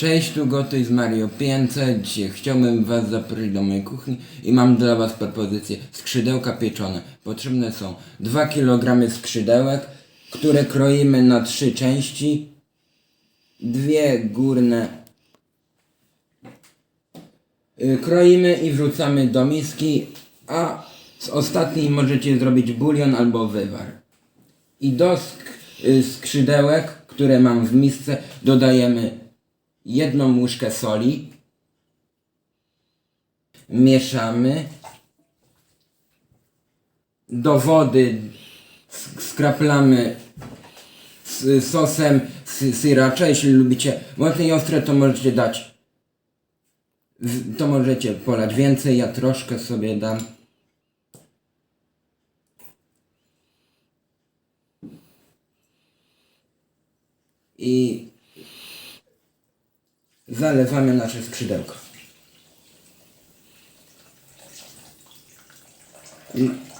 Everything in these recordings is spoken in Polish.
Cześć, tu Gotuj z Mario 500. Dzisiaj chciałbym Was zaprosić do mojej kuchni i mam dla Was propozycję skrzydełka pieczone. Potrzebne są 2 kg skrzydełek, które kroimy na trzy części. Dwie górne y, kroimy i wrzucamy do miski, a z ostatniej możecie zrobić bulion albo wywar. I do y, skrzydełek, które mam w misce, dodajemy jedną łyżkę soli. Mieszamy. Do wody sk- skraplamy z sosem sy- sriracha. Jeśli lubicie mocniej ostre, to możecie dać. To możecie polać więcej. Ja troszkę sobie dam. I zalewamy nasze skrzydełko.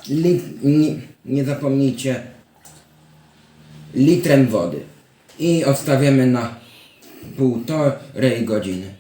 Li, nie, nie zapomnijcie litrem wody i odstawiamy na półtorej godziny.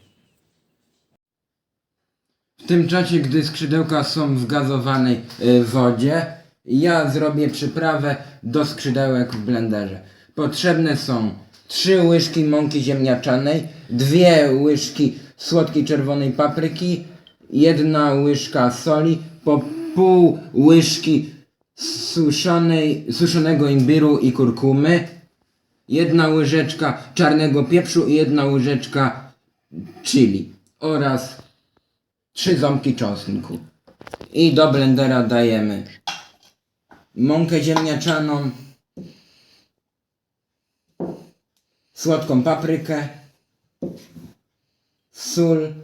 W tym czasie, gdy skrzydełka są w gazowanej y, wodzie, ja zrobię przyprawę do skrzydełek w blenderze. Potrzebne są 3 łyżki mąki ziemniaczanej, 2 łyżki słodkiej czerwonej papryki, jedna łyżka soli, po pół łyżki suszonej, suszonego imbiru i kurkumy, jedna łyżeczka czarnego pieprzu i jedna łyżeczka chili oraz trzy ząbki czosnku. I do blendera dajemy mąkę ziemniaczaną, słodką paprykę, sól,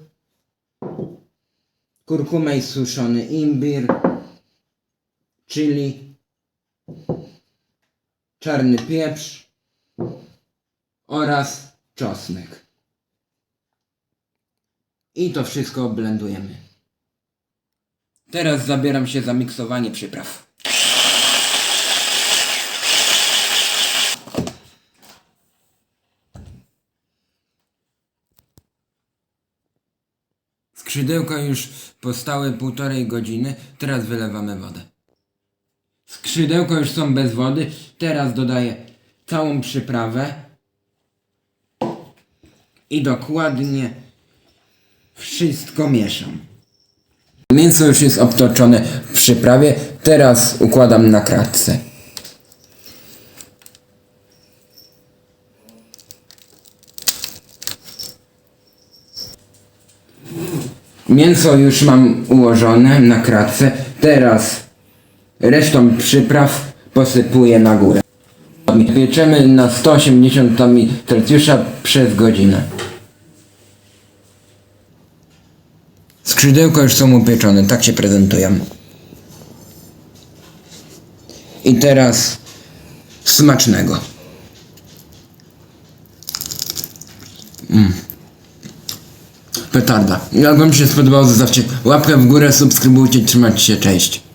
kurkumę i suszony imbir, chili, czarny pieprz oraz czosnek. I to wszystko blendujemy. Teraz zabieram się za miksowanie przypraw. Skrzydełka już postały półtorej godziny, teraz wylewamy wodę. Skrzydełka już są bez wody, teraz dodaję całą przyprawę i dokładnie wszystko mieszam. Mięso już jest obtoczone w przyprawie, teraz układam na kratce. Mięso już mam ułożone na kratce, teraz resztą przypraw posypuję na górę. Pieczemy na 180 stopni Celsjusza przez godzinę. Skrzydełka już są upieczone, tak się prezentują. I teraz smacznego. Mm. Petarda. Jak wam się spodobało, zostawcie łapkę w górę, subskrybujcie, trzymajcie się, cześć.